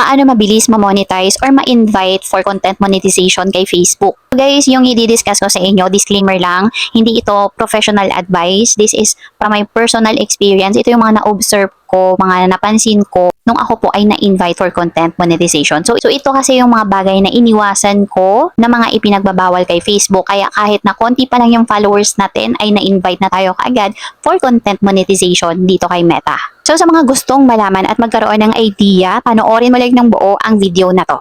paano mabilis ma-monetize or ma-invite for content monetization kay Facebook. Guys, yung i-discuss ko sa inyo, disclaimer lang, hindi ito professional advice. This is from my personal experience. Ito yung mga na-observe ko, mga napansin ko nung ako po ay na-invite for content monetization. So, so ito kasi yung mga bagay na iniwasan ko na mga ipinagbabawal kay Facebook. Kaya kahit na konti pa lang yung followers natin ay na-invite na tayo kaagad for content monetization dito kay Meta. So sa mga gustong malaman at magkaroon ng idea, panoorin mo lang ng buo ang video na to.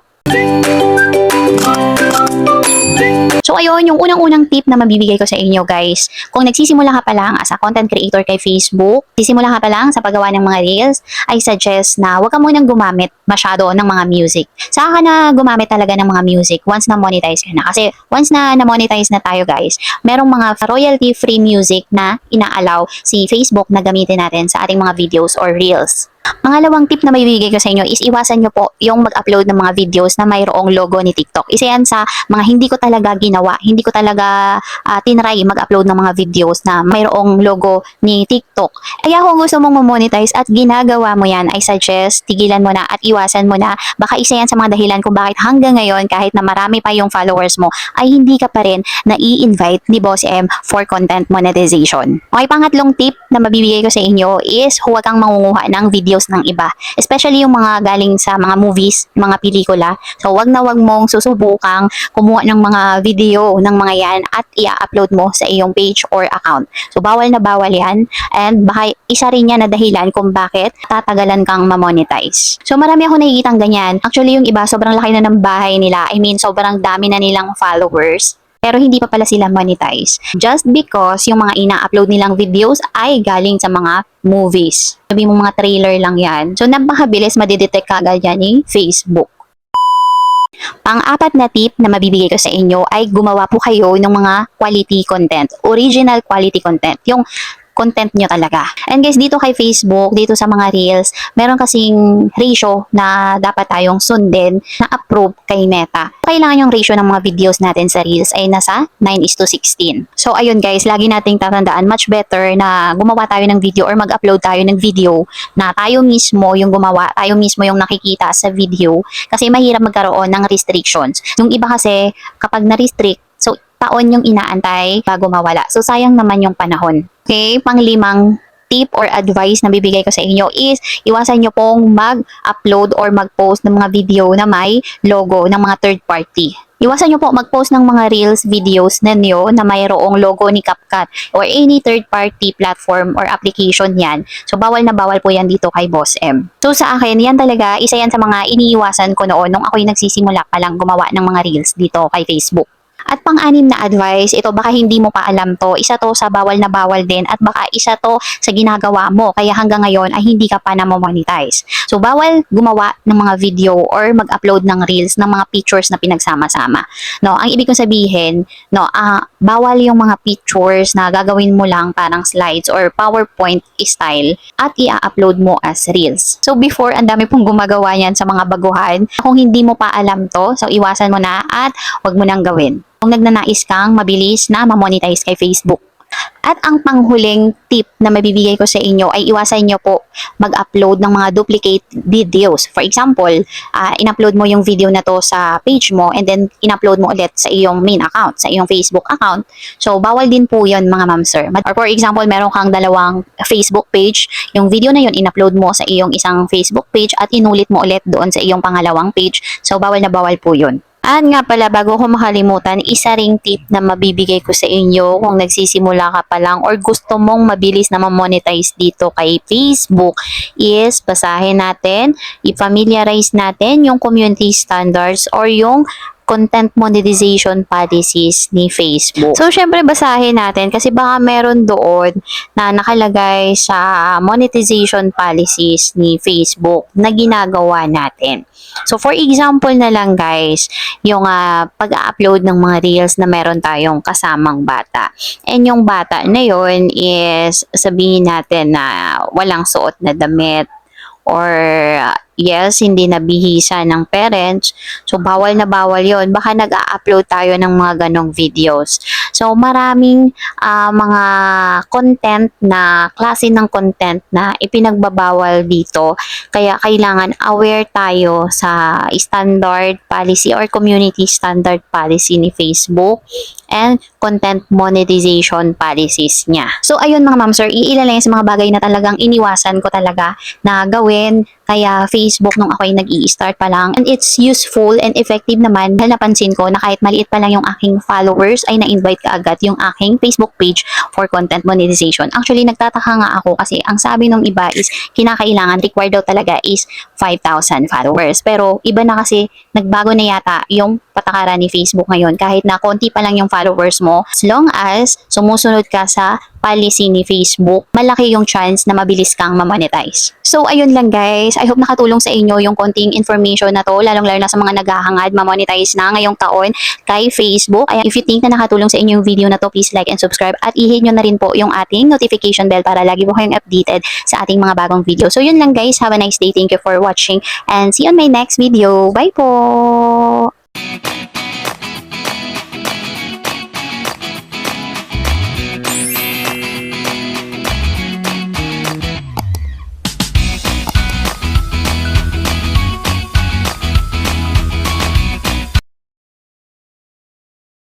So ayun, yung unang-unang tip na mabibigay ko sa inyo guys, kung nagsisimula ka pa lang as a content creator kay Facebook, sisimula ka pa lang sa paggawa ng mga reels, I suggest na huwag ka munang gumamit masyado ng mga music. Saka ka na gumamit talaga ng mga music once na monetize ka na. Kasi once na na-monetize na tayo guys, merong mga royalty-free music na inaalaw si Facebook na gamitin natin sa ating mga videos or reels. Pangalawang tip na may bibigay ko sa inyo is iwasan nyo po yung mag-upload ng mga videos na mayroong logo ni TikTok. Isa yan sa mga hindi ko talaga ginawa, hindi ko talaga uh, tinry mag-upload ng mga videos na mayroong logo ni TikTok. Kaya kung gusto mong monetize at ginagawa mo yan, I suggest tigilan mo na at iwasan mo na. Baka isa yan sa mga dahilan kung bakit hanggang ngayon kahit na marami pa yung followers mo ay hindi ka pa rin na i-invite ni Boss M for content monetization. Okay, pangatlong tip na mabibigay ko sa inyo is huwag kang mangunguha ng videos ng iba. Especially yung mga galing sa mga movies, mga pelikula. So, wag na wag mong susubukang kumuha ng mga video ng mga yan at i-upload mo sa iyong page or account. So, bawal na bawal yan. And baka isa rin yan na dahilan kung bakit tatagalan kang ma-monetize. So, marami ako nakikitang ganyan. Actually, yung iba, sobrang laki na ng bahay nila. I mean, sobrang dami na nilang followers pero hindi pa pala sila monetize. Just because yung mga ina-upload nilang videos ay galing sa mga movies. Sabi mo mga trailer lang yan. So, napakabilis madidetect kagad yan ni Facebook. Pang-apat na tip na mabibigay ko sa inyo ay gumawa po kayo ng mga quality content. Original quality content. Yung content nyo talaga. And guys, dito kay Facebook, dito sa mga Reels, meron kasing ratio na dapat tayong sundin na approve kay Meta. Kailangan yung ratio ng mga videos natin sa Reels ay nasa 9 is to 16. So ayun guys, lagi nating tatandaan, much better na gumawa tayo ng video or mag-upload tayo ng video na tayo mismo yung gumawa, tayo mismo yung nakikita sa video kasi mahirap magkaroon ng restrictions. Yung iba kasi, kapag na-restrict, so taon yung inaantay bago mawala. So sayang naman yung panahon. Okay, panglimang tip or advice na bibigay ko sa inyo is iwasan nyo pong mag-upload or mag-post ng mga video na may logo ng mga third party. Iwasan nyo po mag-post ng mga reels videos ninyo na mayroong logo ni CapCut or any third party platform or application yan. So bawal na bawal po yan dito kay Boss M. So sa akin, yan talaga, isa yan sa mga iniiwasan ko noon nung ako'y nagsisimula pa lang gumawa ng mga reels dito kay Facebook. At pang-anim na advice, ito baka hindi mo pa alam to, isa to sa bawal na bawal din at baka isa to sa ginagawa mo kaya hanggang ngayon ay hindi ka pa na monetize. So bawal gumawa ng mga video or mag-upload ng reels ng mga pictures na pinagsama-sama. No, ang ibig kong sabihin, no, ah, bawal yung mga pictures na gagawin mo lang parang slides or PowerPoint style at i-upload mo as reels. So before, ang dami pong gumagawa yan sa mga baguhan. Kung hindi mo pa alam to, so iwasan mo na at wag mo nang gawin kung nagnanais kang mabilis na ma-monetize kay Facebook. At ang panghuling tip na mabibigay ko sa inyo ay iwasan nyo po mag-upload ng mga duplicate videos. For example, uh, in-upload mo yung video na to sa page mo and then in-upload mo ulit sa iyong main account, sa iyong Facebook account. So, bawal din po yon mga ma'am sir. Or for example, meron kang dalawang Facebook page. Yung video na yon in-upload mo sa iyong isang Facebook page at inulit mo ulit doon sa iyong pangalawang page. So, bawal na bawal po yun. At nga pala, bago ko makalimutan, isa ring tip na mabibigay ko sa inyo kung nagsisimula ka pa lang or gusto mong mabilis na ma-monetize dito kay Facebook is basahin natin, i-familiarize natin yung community standards or yung content monetization policies ni Facebook. So, syempre, basahin natin kasi baka meron doon na nakalagay sa monetization policies ni Facebook na ginagawa natin. So, for example na lang guys, yung uh, pag-upload ng mga reels na meron tayong kasamang bata. And yung bata na yon is sabihin natin na walang suot na damit or uh, yes, hindi nabihisa ng parents. So, bawal na bawal yon Baka nag-a-upload tayo ng mga ganong videos. So, maraming ah, mga content na, klase ng content na ipinagbabawal dito. Kaya kailangan aware tayo sa standard policy or community standard policy ni Facebook and content monetization policies niya. So, ayun mga ma'am sir, iilan lang sa mga bagay na talagang iniwasan ko talaga na gawin. Kaya Facebook nung ako ay nag start pa lang. And it's useful and effective naman dahil napansin ko na kahit maliit pa lang yung aking followers ay na-invite ka agad yung aking Facebook page for content monetization. Actually, nagtataka nga ako kasi ang sabi nung iba is kinakailangan, required daw talaga is 5,000 followers. Pero iba na kasi, nagbago na yata yung patakaran ni Facebook ngayon. Kahit na konti pa lang yung followers mo, as long as sumusunod ka sa policy ni Facebook, malaki yung chance na mabilis kang mamonetize. So, ayun lang guys. I hope nakatulong sa inyo yung konting information na to, lalong-lalo na sa mga naghahangad mamonetize na ngayong taon kay Facebook. Kaya if you think na nakatulong sa inyo yung video na to, please like and subscribe at i-hit nyo na rin po yung ating notification bell para lagi po kayong updated sa ating mga bagong video. So, yun lang guys. Have a nice day. Thank you for watching and see you on my next video. Bye po! Thank you.